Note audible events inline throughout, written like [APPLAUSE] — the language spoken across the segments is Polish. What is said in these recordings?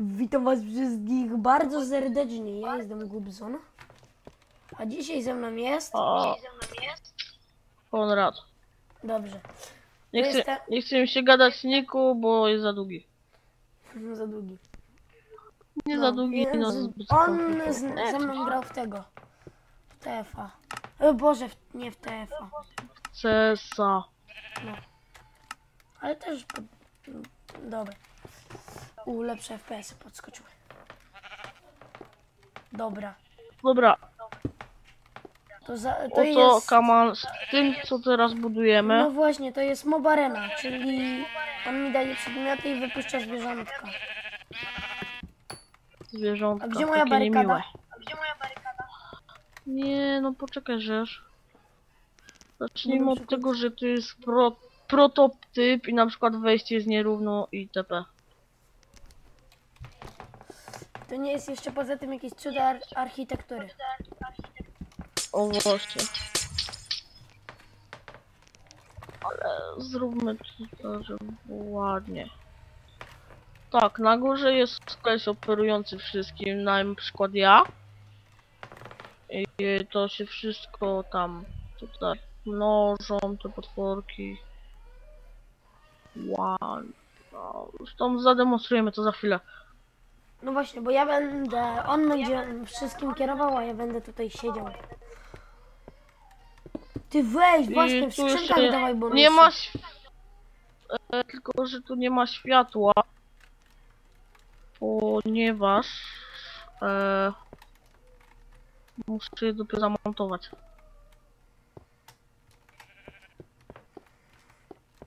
Witam was wszystkich bardzo serdecznie. Ja jestem Gubson. A dzisiaj ze mną jest... A, Konrad. Dobrze. Nie To chcę, jest ta- nie chcę mi się gadać Niku, bo jest za długi. [LAUGHS] Za długi. Nie za długi, no zbyt On z, ze mną grał w tego. W TFA. O Boże, w, nie w TFA. Cesa. Ale też... Dobra. U, lepsze FPS-y podskoczyły. Dobra. Dobra, To, za, to oto jest... Kamal z tym, co teraz budujemy. No właśnie, to jest Mobarena, czyli on mi daje przedmioty i wypuszcza zwierzątka. Zwierzątka, A gdzie moja takie barykada? niemiłe. Nie, no poczekaj, żeż. Zacznijmy od tego, że to jest pro, prototyp i na przykład wejście jest nierówno itp. To nie jest jeszcze poza tym jakieś cuda ar architektury. O właśnie. Ale zróbmy to, żeby było ładnie. Tak, na górze jest koleś operujący wszystkim, na przykład ja. I to się wszystko tam tutaj mnożą, te potworki. Wow. No, tam zademonstrujemy to za chwilę. No właśnie, bo ja będę, on będzie wszystkim kierował, a ja będę tutaj siedział. Ty weź, właśnie, w skrzynkach dawaj bonusy. Nie ma e, Tylko, że tu nie ma światła. Ponieważ... E, muszę je dopiero zamontować.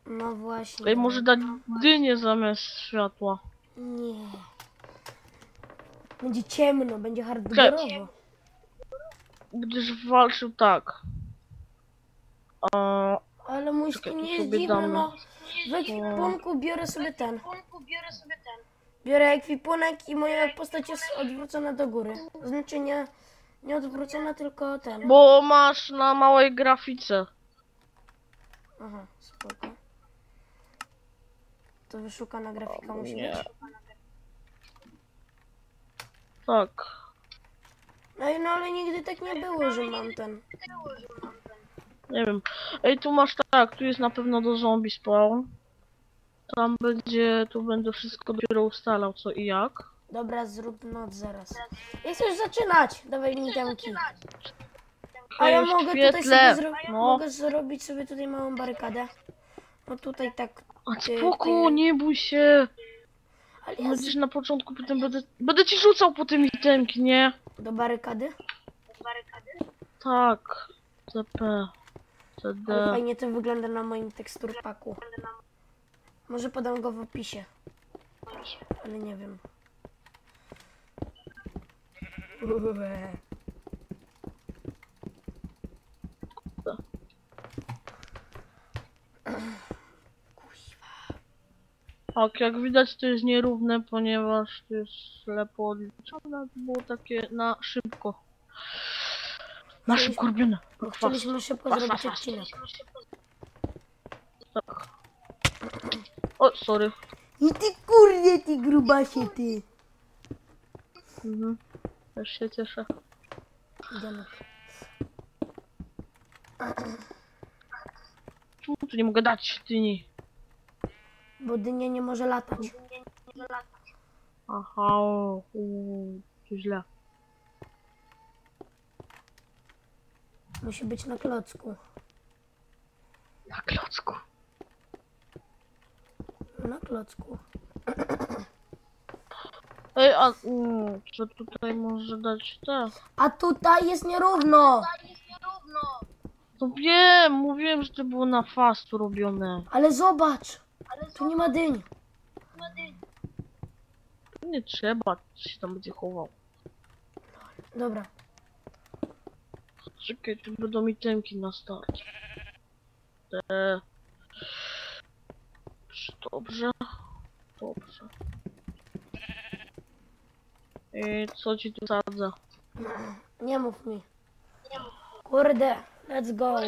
No właśnie. Ej, może dać dynię zamiast światła. Nie. Będzie ciemno, będzie hardkorowo. Będziesz walczył tak. Ale mój Czekaj, skin tu jest sobie dziwny, damy. no. W ekwipunku biorę sobie ten. Biorę ekwipunek i moja postać jest odwrócona do góry. Znaczy nie, nie odwrócona, tylko ten. bo masz na małej grafice. Aha, spoko. To wyszukana grafika musi Nie. być. Tak. No, i- no ale nigdy tak nie było, że mam ten. Nie wiem. Ej, tu masz tak, tu jest na pewno do zombie spawn. Tam będzie, tu będę wszystko dopiero ustalał co i jak. Dobra, zrób noc zaraz. Nie chcesz zaczynać? Dawaj mi temki. A ja Już mogę tutaj sobie zro No. mogę zrobić sobie tutaj małą barykadę. No tutaj tak. A ty- spoko, nie bój się. Ale ja Będziesz z... na początku, potem będę, będę ci rzucał po tym itemki, nie? Do barykady? Tak. TP. Ale CD. fajnie to wygląda na moim teksturpaku. Może podam go w opisie. Ale nie wiem. Ue. [LAUGHS] Tak, jak widać to jest nierówne, ponieważ to jest lepo odliczone. To było takie na szybko. Na szybko robione. Chcieliśmy szybko Pas, zrobić pas, pas. odcinek. Tak. O, sorry. I ty kurde, ty grubasie, ty. Mhm. Też się cieszę. Idziemy. Czemu tu nie mogę dać dyni? Bo dynia nie może latać. Aha, o, u, to źle. Musi być na klocku. Na klocku. Na klocku. [CLEARS THROAT] Ej, a mm, co tutaj może dać te? A tutaj jest nierówno. No wiem, mówiłem, że to było na fastu robione. Ale zobacz. Tu nie ma dyń. Nie trzeba, się tam będzie chował. Dobra. Czekaj, tu będą itemki na start. Te... Dobrze. Dobrze. I co ci tu sadzę? Nie mów mi. Kurde, let's go.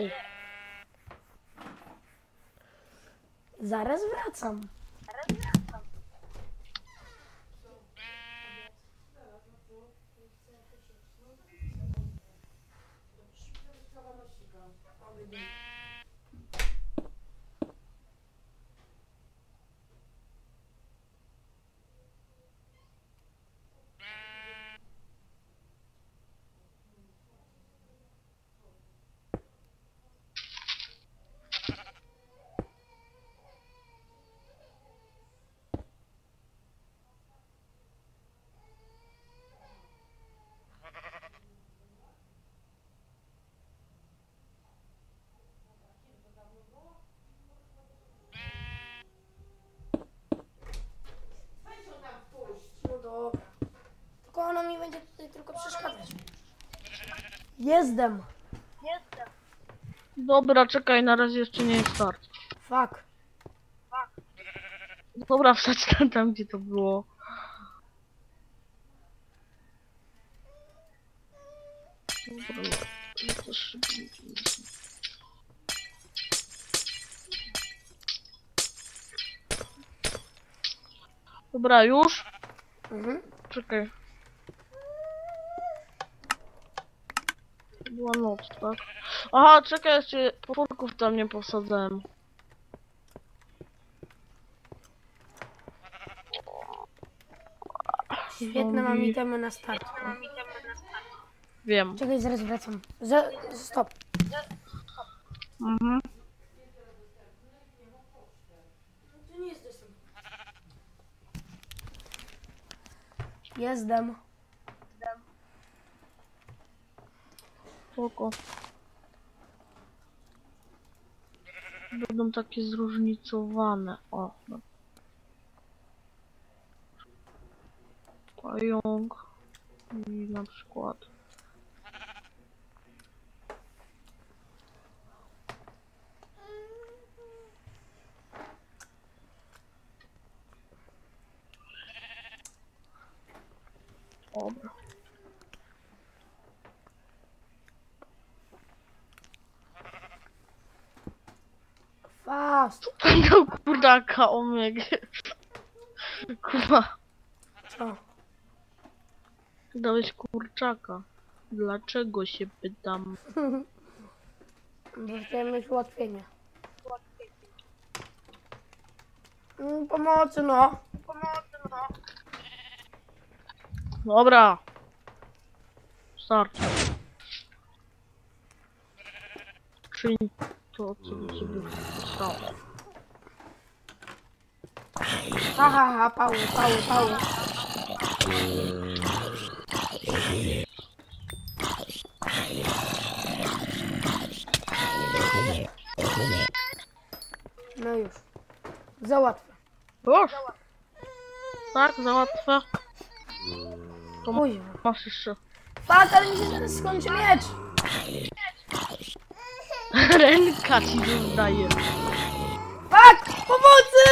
Zaraz wracam. No dobra. Tylko ona mi będzie tutaj tylko przeszkadzać. Jestem. Dobra, czekaj, na razie jeszcze nie jest start. Fuck. Dobra, [LAUGHS] wsadź tam, tam gdzie to było. Dobra, to szybciej. Dobra, już? Mhm. Czekaj. Była noc, tak? Aha, czekaj, jeszcze potworków tam nie posadzałem. Świetne mam itemy na start. Wiem. Czekaj, zaraz wracam. Za, stop. Mhm. Jestem. Spoko. Będą takie zróżnicowane. O. Pająk. I na przykład. Dobra. Fast. [LAUGHS] Będą kurdaka omega. Kurwa, Co? dałeś kurczaka. Dlaczego się pytam? Bo chciałem mieć ułatwienie. Mm, Pomocy, no. Dobra. Start. Czyń to, co do ciebie stało. Ha, ha, ha, pały, pały, pały. No już. Za łatwe. Już? Tak, za łatwe. To Kuźwa. masz jeszcze. Fuck, ale mi się skończy miecz. Ręka ci zostaje. Fuck, pomocy!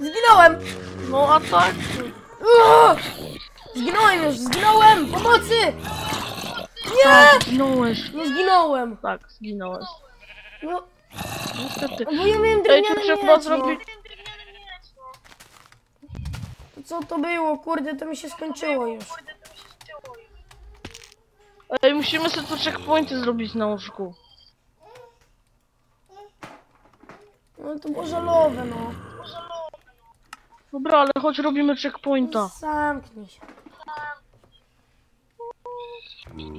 Zginąłem. No a tak. Uuu! Zginąłem już, zginąłem! Pomocy! Nie! Zginąłeś. Nie zginąłem. Tak, zginąłeś. No, Niestety. bo ja miałem Ej, tu drewniany trzeba miecz, no. zrobić... Co to było? Kurde, to mi się skończyło już. Ej, musimy sobie tu checkpointy zrobić na łóżku. No to było żalowe, no. Dobra, ale choć robimy checkpointa. Zamknij się.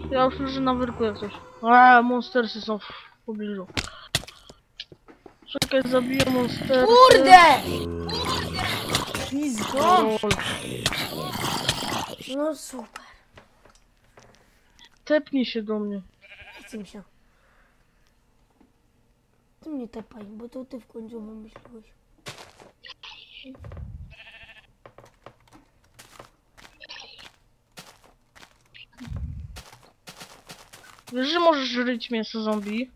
Ja już leżę na wyrku jak coś. Eee, monstersy są w pobliżu. Czekaj, zabiję monstersy. Kurde! Pizdo! Lol. No super. Tepnij się do mnie. Chce mi się. Ty mnie tepaj, bo to ty w końcu wymyśliłeś. Wiesz, że możesz żyć mięso zombie?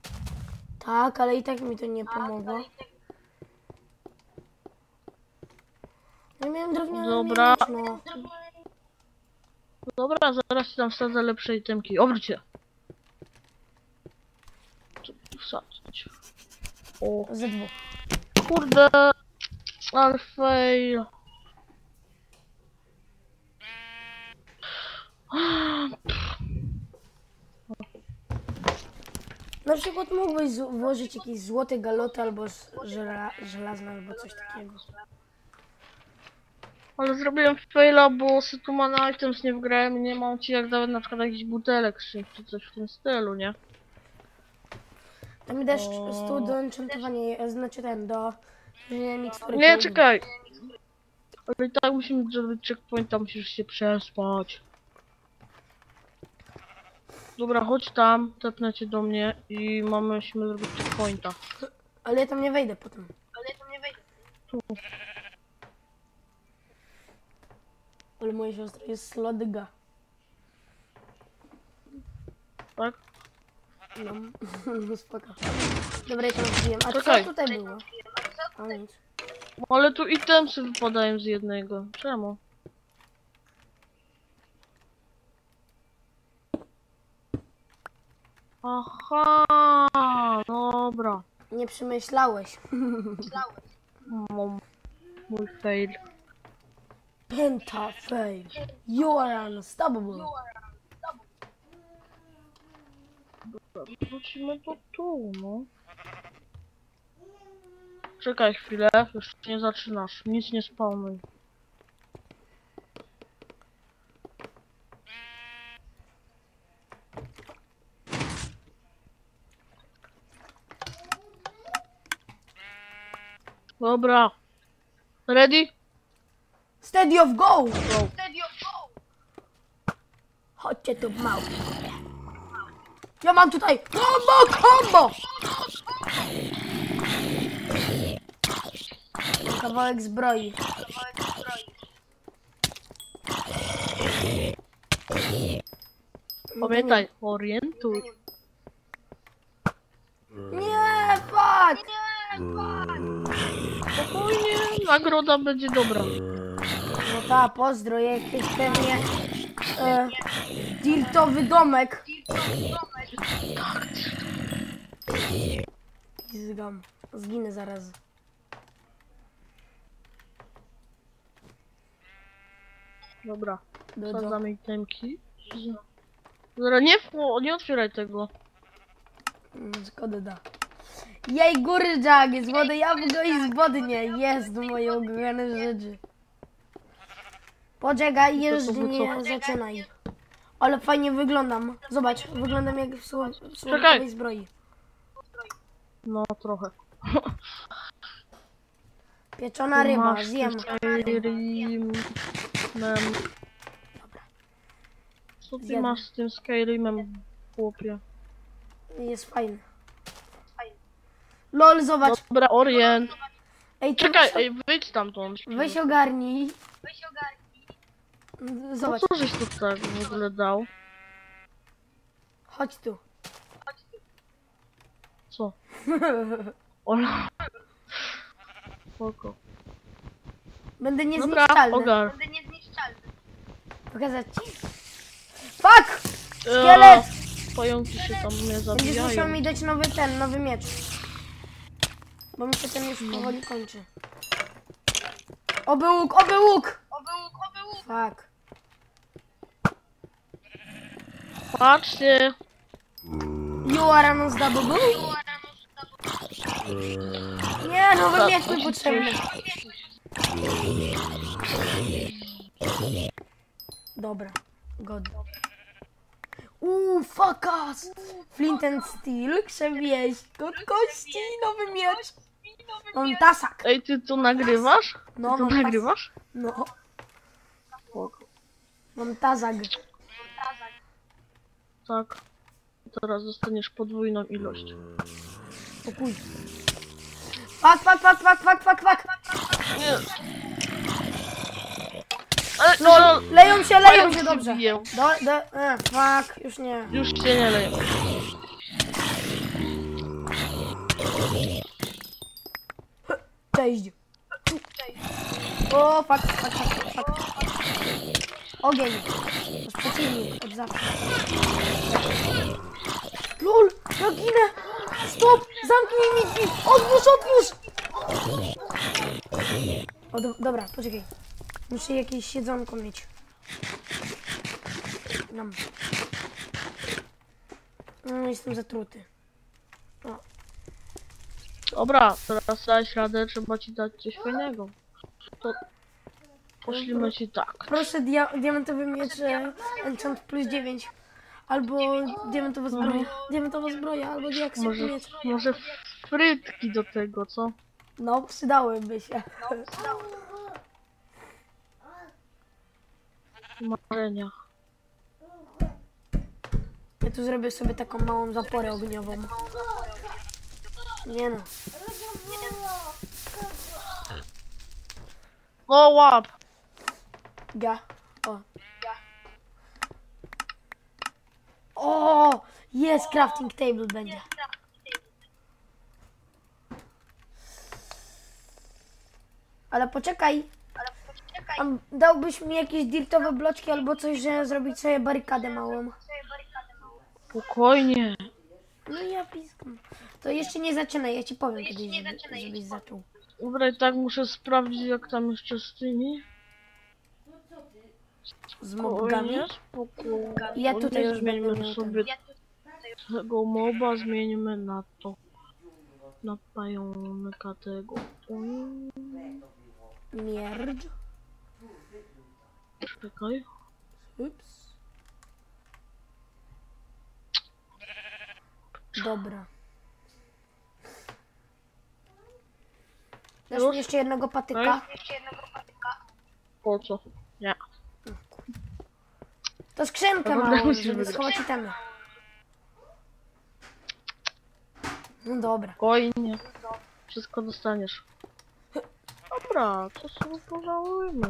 Tak, ale i tak mi to nie pomogło. Ja miałem drewniany Dobra. miecz, no. Dobra, zaraz ci tam wsadzę lepsze itemki. Obróć się. Co tu wsadzić? O, Ze dwóch. kurde. Ale fail. Na przykład mógłbyś włożyć jakieś złote galoty albo żela, żelazne albo coś takiego. Ale zrobiłem faila, bo Setuman Items nie wgrałem i nie mam ci jak nawet na przykład jakiś butelek czy coś w tym stylu, nie? Tam mi dasz O. stół do enchantowania, znaczy ten, do tworzenia mikstury. Nie, czekaj! Ale i tak musimy zrobić checkpointa, musisz się przespać. Dobra, chodź tam, tepnę cię do mnie i mamy, musimy zrobić checkpointa. Ale ja tam nie wejdę potem. Tu. Ale moja siostra jest słodga. Tak? No, [LAUGHS] no spoko. Dobra, ja to rozbiję. A co tutaj było? A nic. Ale tu itemsy wypadają z jednego. Czemu? Aha, dobra. Nie przemyślałeś. Mam mój fail. Penta fail. You are unstoppable. Wrócimy do tu, no. Czekaj chwilę, jeszcze nie zaczynasz. Nic nie spawnuj. Dobra. Ready? Steady of go! Go. Chodźcie tu małpy. Ja mam tutaj combo, combo! Kawałek zbroi. Pamiętaj, orientuj. Nie, fuck! Spokojnie, nagroda będzie dobra. No ta, pozdro, jakiś pewnie e, diltowy domek. Zgam. Zginę zaraz. Dobra, Do, do. sprawdzamy itemki. Dobra, nie, nie otwieraj tego. Mm, Szkoda da. Jej, góry Jagi, z wody jabłko i zbodnie. Jest moje ukochane rzeczy. Poczekaj, nie co? zaczynaj. Ale fajnie wyglądam. Zobacz, wyglądam jak w słonkowej zbroi. No, trochę. Pieczona ryba, Masz zjem. Skyrim... Co ty Zjadłem. masz z tym Skyrimem, chłopie? Jest fajny. Lol, zobacz. Dobra, Orient. Ej, to Czekaj, weź, ej, wyjdź stamtąd. weź ogarnij. No Zobacz, co żeś tu tak w ogóle dał? chodź tu. Ola. Spoko. Będę Dobra, niezniszczalny. ogar. Pokazać ci? Fuck! Szkielet! Szkielet! Pająki się tam nie Będziesz musiał zabijają. mi dać nowy ten, nowy miecz. Bo mi się ten już powoli kończy. Oby łuk, oby łuk! Fuck. Patrzcie! You are unstoppable? Nie, nowy Tak, miecz mi potrzebny. Dobra, god. Uuu, fuck us! Flint and Steel, krzewieś, kot kości, nowy miecz. Mam tasak. Ej, ty to nagrywasz? No, to mam tas- nagrywasz? No, mam tazak. Tak. Teraz dostaniesz podwójną ilość. O kuj. Fuck, fuck, fuck, fuck, fuck, fuck. Nie. Ale, No, no, leją się, leją się, dobrze. biją. Do, do, e, fuck, już nie. Już się nie leją. Cześć. O, fuck, fuck, fuck, fuck. Ogień. To przeciwnik, od zawsze. LOL, ja ginę. Stop, zamknij mi drzwi. Otwórz, otwórz. O, do, dobra, poczekaj. Muszę jakieś siedzonko mieć. Nam. No, jestem zatruty. Dobra, teraz dałeś radę, trzeba ci dać coś fajnego. To poślimy ci tak. Proszę dia diamentowy miecz e, enchant plus 9. Albo diamentowa zbroja. Diamentowa zbroja, albo diaksyk Może, miecz. może frytki do tego, co? No, przydałyby się. Marzenia. Ja tu zrobię sobie taką małą zaporę ogniową. Nie no. O, łap! Ja. O! Jest crafting table będzie. Ale poczekaj. A dałbyś mi jakieś dirtowe bloczki albo coś, żeby zrobić sobie barykadę małą. Spokojnie. No ja piskam. To jeszcze nie zaczynaj, ja ci powiem kiedyś, żeby, żebyś zaczął. Dobra, i tak muszę sprawdzić, jak tam jeszcze z tymi. Z mobgami. Spokojnie. Ja tutaj już będę miał sobie tego moba, zmieńmy na to. Na pająka tego. Mierdź. Czekaj. Ups. Dobra. Dasz mi jeszcze jednego patyka? Okej. Po co? Nie. To skrzynkę Dobra, musisz żeby wygrać. schować itemy. No dobra. Spokojnie. Wszystko dostaniesz. Dobra, to sobie pożałujmy.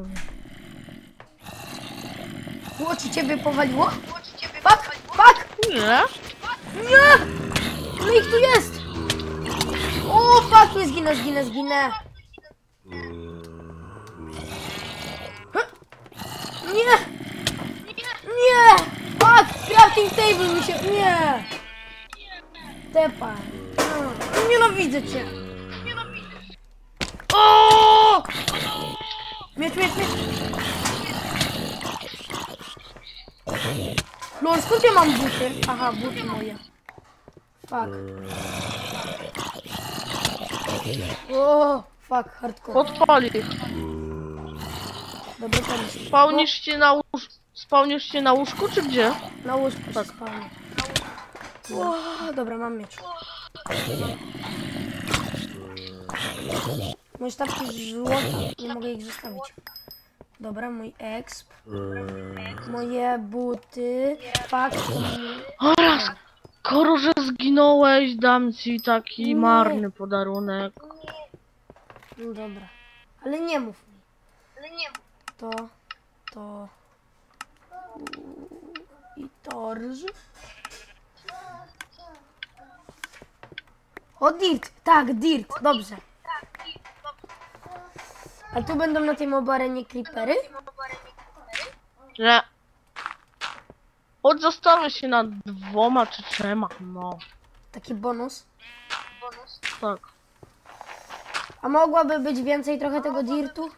Ło, czy ciebie powaliło? Fuck! Fuck! Nie? Nie! No ich tu jest! O, fuck! Nie zginę, zginę, zginę! Nie! Nie! Fuck! Crafting table mi się... Nie! Tepa. No, Nienawidzę cię! O! Miecz, miecz, miecz! Lol, skąd ja mam buty? Aha, buty moje. Fuck. O, fuck, hardcore. Podpali. Dobry pomysł. Spełnisz się na łóż... Spełnisz się na łóżku, czy gdzie? Na łóżku się spalnie. O, dobra, mam miecz. Moje sztabki złota, nie mogę ich zostawić. Dobra, mój exp. Moje buty. Fuck. Oraz, skoro że zginąłeś, dam ci taki Nie. marny podarunek. No dobra. Ale nie mów mi. To, to i torż. O, dirt. Tak, dirt. Dobrze. A tu będą na tej mobarenie creepery? Nie. Chodź zastanów się nad dwoma czy trzema. No, Taki bonus. tak. A mogłaby być więcej trochę tego dirtu?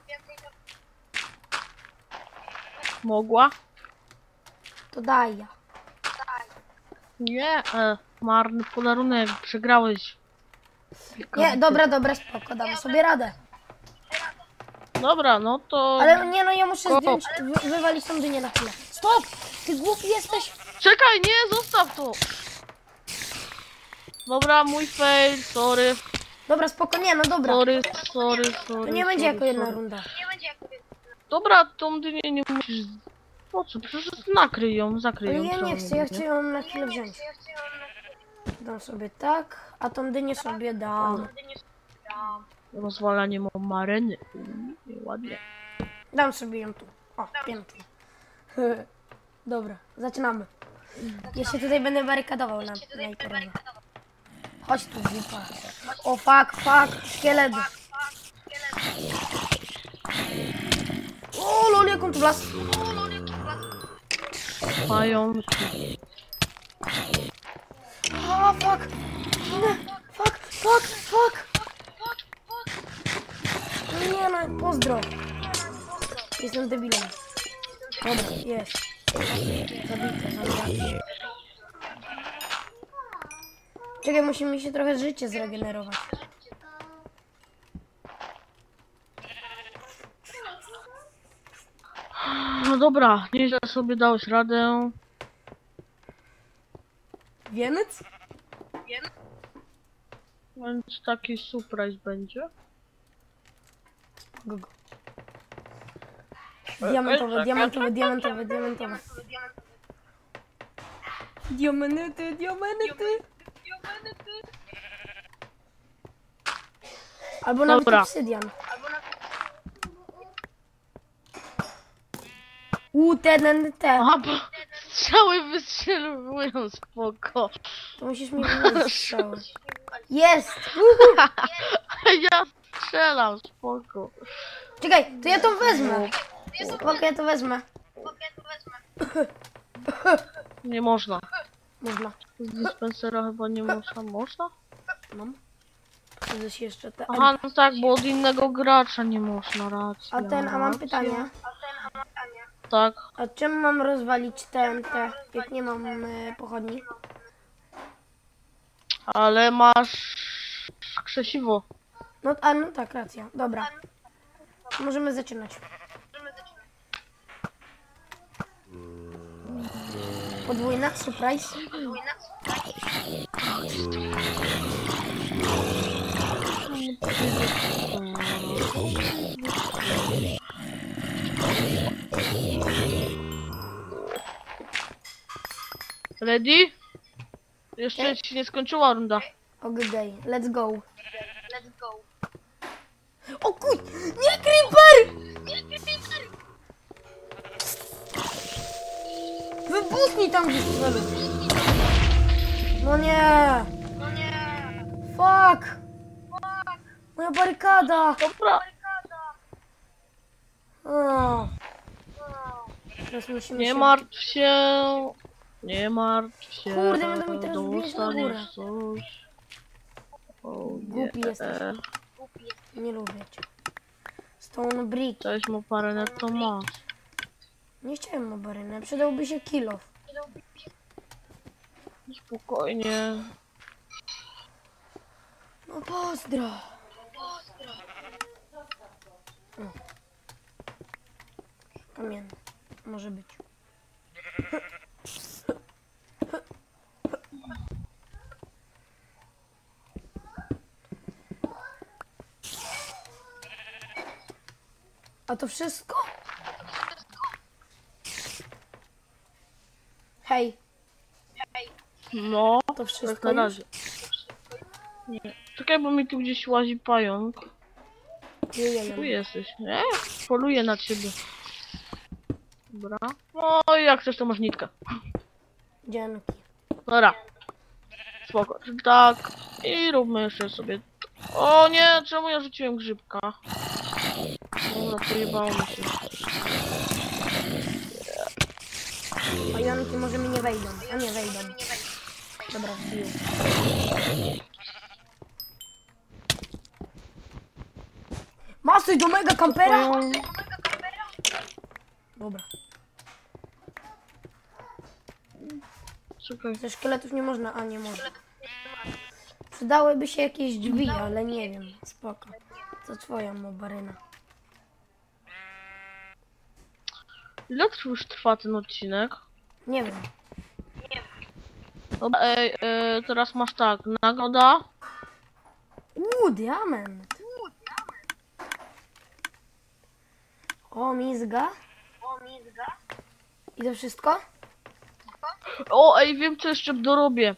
Mogła? To daj ja. Nie, e, marny podarunek, przegrałeś. Nie, dobra, dobra, spoko, damy sobie radę. Dobra, no to... Ale nie no, ja muszę O. zdjąć, wy, wywalić tą dynię na chwilę. Stop! Ty głupi jesteś? Czekaj, nie, zostaw to! Dobra, mój fail, sorry, Dobra, spoko, nie, no dobra. sorry, sorry, sorry. To nie będzie sorry, jako jedna sorry. runda. Dobra, tą dynię nie musisz... Po co? Przecież nakryj ją, zakryj Ale ją. ja nie chcę, ja chcę ją na chwilę wziąć. Dam sobie tak, a tą dynię sobie dam. Rozwalanie mareny. Mm, Ładnie. Dam sobie ją tu. O, pięknie. [LAUGHS] Dobra, zaczynamy. Jeszcze tutaj będę barykadował na najpierw. Chodź tu, zipa. O, fuck, fuck, szkielet. O, lol, jak on tu las. Pająki. O, fuck. Nie, fuck, fuck, fuck. Nie no, pozdro. Jestem debilem. Dobra, jest. Zabite, zabite. Czekaj, musi mi się trochę życie zregenerować. Dobra, nieźle sobie dałeś radę. Wiemy co? Więc taki surprise będzie. Go, go. Diamentowe, diamentowe, diamentowe, diamentowe. Diamenty, diamenty. Albo nawet Dobra. obsydian. U, ten, te. Aha, bo strzały wystrzeliwują spoko. To musisz mi wystrzałać. [LAUGHS] Jest! [LAUGHS] Ja strzelam spoko. Czekaj, to ja to wezmę. Spoko, ja to wezmę. Nie można. Można. Z dyspensera chyba nie można. Można? Mam. Się jeszcze te. Aha, no tak, bo od innego gracza nie można, racja. A ten, a mam racja. pytanie. Tak. A czym mam rozwalić ten, te, jak nie mam e, pochodni? Ale masz krzesiwo. No, a no tak, racja. Dobra. Możemy zaczynać. Podwójna, surprise. Ready? Jeszcze się nie skończyła runda. Ogdej, let's go. O kuj! Nie, creeper! Wybuchnij tam gdzieś celu. No nie! Fuck! Moja barykada! Dobra. O. Teraz musimy Nie się... martw się. Nie martw się. Kurde, będą mi teraz wbijać na górę. Dostaniesz coś. O, Głupi nie. jesteś. Nie lubię cię. Stone brick. Cześć mu parę netto ma. Nie chciałem mobarynę, przydałby się kilof. Spokojnie. No pozdro. O. Kamienny. Może być. A to wszystko? Hej, No, to tak wszystko na już? razie. Nie. Czekaj, bo mi tu gdzieś łazi pająk. Tu Jejejem. jesteś, nie? Poluję na ciebie. Dobra. No i jak chcesz, to masz nitkę. Dzięki. Dobra. Spoko. Tak. I róbmy jeszcze sobie. O nie, czemu ja rzuciłem grzybka? Dobra, pojebało mi się. Pająki może mi nie wejdą. A nie wejdą. Dobra, wbiję. Masuj do mega kampera! Dobra. Czekaj. Ze szkieletów nie można, a nie można. Przydałyby się jakieś drzwi, ale nie wiem. Spoko. To twoja mobaryna. Ile już trwa ten odcinek? Nie wiem. Dobra, ej, e, teraz masz tak, nagroda. Uuu, diament. O, mizga. I to wszystko? O, ej, wiem co jeszcze dorobię.